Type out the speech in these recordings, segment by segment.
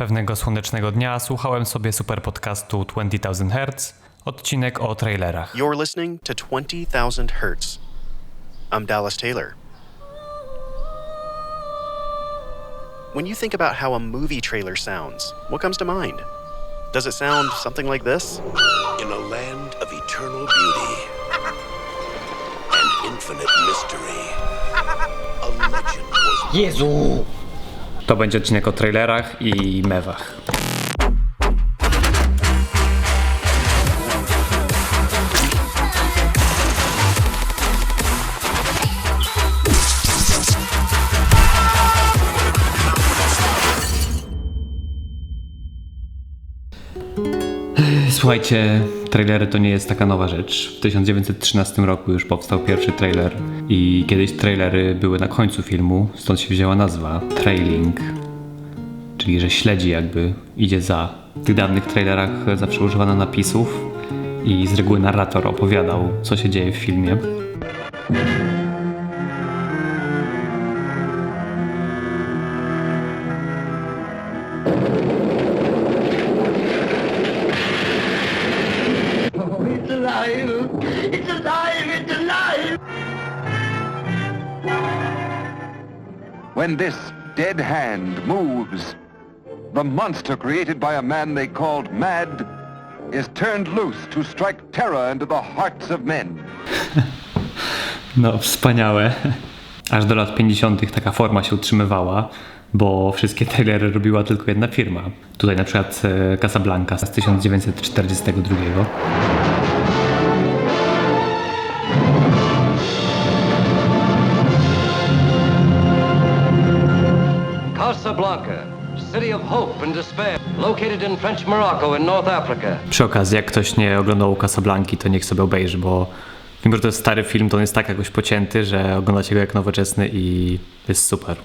Pewnego słonecznego dnia słuchałem sobie super podcastu 20,000 Hz, odcinek o trailerach. You're listening to 20,000 Hertz. I'm Dallas Taylor. When you think about how a movie trailer sounds, what comes to mind? Does it sound something like this? in a land of eternal beauty and infinite mystery. A legend was Jezu! To będzie odcinek o trailerach i mewach. Słuchajcie, trailery to nie jest taka nowa rzecz. W 1913 roku już powstał pierwszy trailer i kiedyś trailery były na końcu filmu, stąd się wzięła nazwa trailing, czyli że śledzi jakby, idzie za. W tych dawnych trailerach zawsze używano napisów i z reguły narrator opowiadał, co się dzieje w filmie. When this dead hand moves, the monster created by a man they called Mad is turned loose to strike terror into the hearts of men. No, wspaniałe. Aż do lat 50. taka forma się utrzymywała, bo wszystkie trailery robiła tylko jedna firma. Tutaj na przykład e, Casablanca z 1942. Casablanca, city of hope and despair, located in French Morocco in North Africa. Przy okazji, jak ktoś nie oglądał Casablanki, to niech sobie obejrzy, bo mimo, że to jest stary film, to on jest tak jakoś pocięty, że oglądacie go jak nowoczesny i jest super.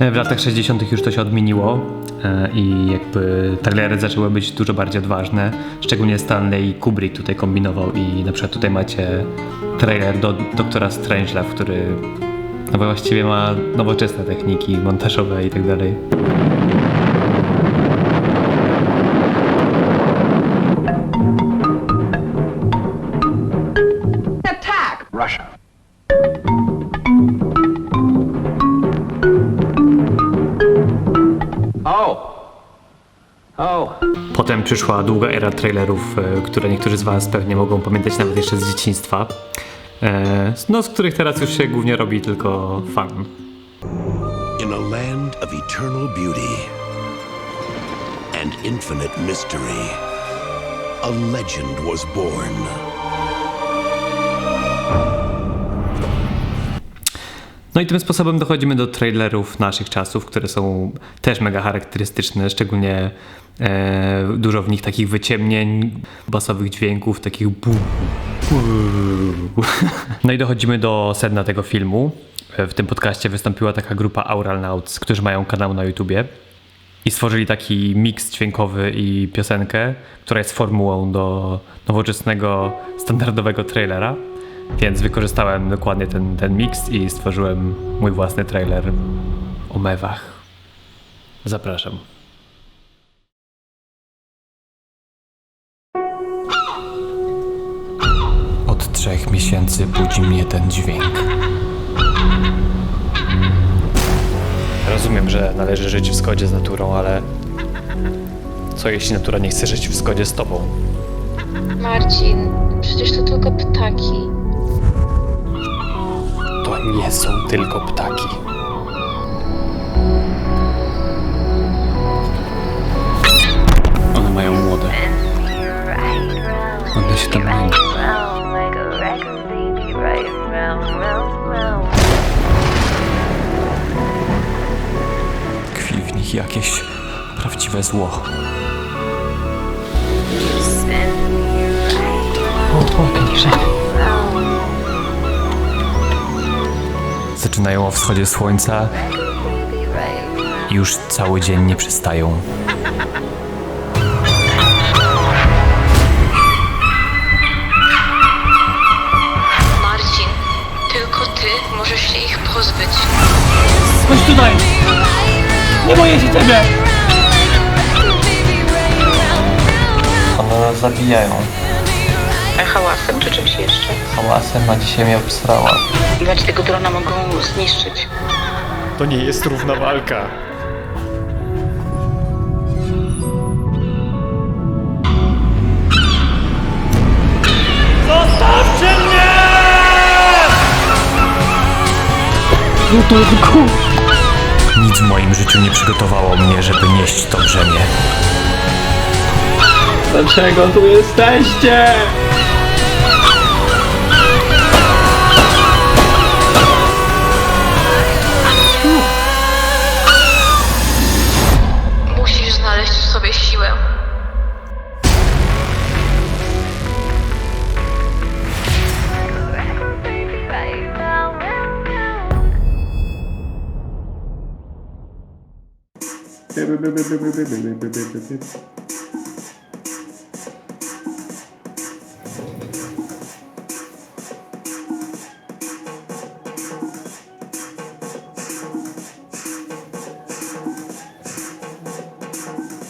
W latach 60. już to się odmieniło e, i jakby trailery zaczęły być dużo bardziej odważne. Szczególnie Stanley Kubrick tutaj kombinował i na przykład tutaj macie trailer do Doktora Strangelove, który no właściwie ma nowoczesne techniki montażowe i tak dalej. attack. Russia. Oh. Oh. Potem przyszła długa era trailerów, e, które niektórzy z Was pewnie mogą pamiętać nawet jeszcze z dzieciństwa. E, No, z których teraz już się głównie robi tylko fan. in a land of eternal beauty and infinite mystery. A legend was born. No i tym sposobem dochodzimy do trailerów naszych czasów, które są też mega charakterystyczne, szczególnie e, dużo w nich takich wyciemnień, basowych dźwięków, takich bu, bu. No i dochodzimy do sedna tego filmu. W tym podcaście wystąpiła taka grupa Aural Nauts, którzy mają kanał na YouTubie i stworzyli taki miks dźwiękowy i piosenkę, która jest formułą do nowoczesnego, standardowego trailera. Więc wykorzystałem dokładnie ten, ten miks i stworzyłem mój własny trailer o mewach. Zapraszam. Budzi mnie ten dźwięk. Rozumiem, że należy żyć w zgodzie z naturą, ale co jeśli natura nie chce żyć w zgodzie z tobą? Marcin, przecież to tylko ptaki. To nie są tylko ptaki. One mają młode. One się tam męczą. Jakieś prawdziwe zło. Zaczynają o wschodzie słońca i już cały dzień nie przystają. Marcin, tylko ty możesz się ich pozbyć. Chodź tutaj! Nie boję się ciebie! zabijają. A hałasem czy czymś jeszcze? Hałasem na dzisiaj mnie obsrała. Dać tego drona mogą zniszczyć. To nie jest równa walka. Nic w moim życiu nie przygotowało mnie, żeby nieść to brzemię. Dlaczego tu jesteście? Bye.